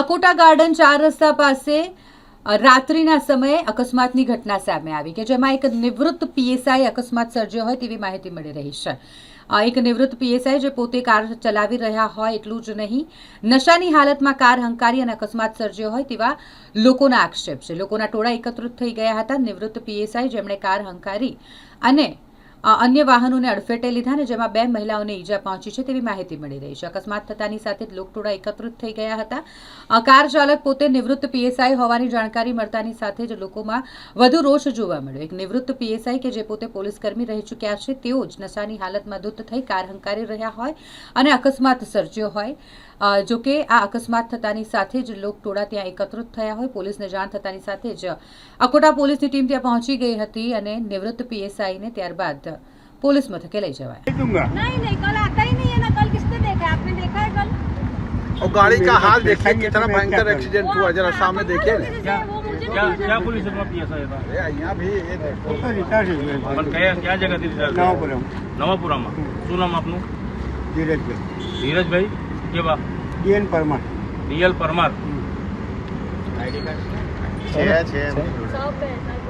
Akota garden ચાર રસ્તા પાસે રાત્રિના સમયે અકસ્માતની ઘટના સામે આવી કે જેમાં એક નિવૃત્ત પીએસઆઈ અકસ્માત સર્જ્યો હોય તેવી માહિતી મળી રહી છે. એક નિવૃત્ત પીએસઆઈ જે પોતે કાર ચલાવી રહ્યા હોય એટલું જ નહીં, નશાની હાલતમાં કાર હંકારી અને અકસ્માત સર્જ્યો હોય તેવા લોકોના આક્ષેપ છે. લોકોના ટોળા એકત્રિત થઈ ગયા હતા. નિવૃત્ત પીએસઆઈ જેમણે કાર હંકારી અને અન્ય વાહનોને અડફેટે લીધા ને જેમાં બે મહિલાઓને ઈજા પહોંચી છે તેવી માહિતી મળી રહી છે. અકસ્માત થતાની સાથે જ લોકટોળા એકત્રિત થઈ ગયા હતા. કાર ચાલક પોતે નિવૃત્ત પીએસઆઈ હોવાની જાણકારી મળતાની સાથે જ લોકોમાં વધુ રોષ જોવા મળ્યો. એક નિવૃત્ત પીએસઆઈ કે જે પોતે પોલીસ કર્મી રહી ચૂક્યા છે, તેઓ જ નશાની હાલતમાં ધૂત થઈ કાર હંકારી રહ્યા હોય અને અકસ્માત સર્જ્યો હોય. જો કે આ અકસ્માત થતાની સાથે જ લોકટોળા ત્યાં એકત્રિત થયા હોય પોલીસને જાણ થતાની સાથે જ અકોટા પોલીસની ટીમ ત્યાં પહોંચી ગઈ હતી અને નિવૃત્ત પીએસઆઈને ત્યારબાદ પોલીસ મથકે લઈ જવાયા नहीं दूंगा नहीं नहीं कल आता ही नहीं है ना कल किसने देखा है आपने देखा है कल और गाड़ी का हाल देखिए देखेंगे कितना तो मैं क्या भयंकर करूं? एक्सीडेंट वो हुआ जरा आपका सामने आपका देखिए लोग ना जैसे वो मुझे क्या नहीं क्या पुलिस में पीएसआई था अरे यहाँ भी ये देखो તો રિટાયર થઈ ગયો પણ કયા ક્યાં જગ્યાથી રિટાયર થયા? નવાપુરમ નવાપુરામાં શું નામ આપનું ધીરજભાઈ ધીરજભાઈ કેવા DN Parmar DL Parmar ID card છે. છે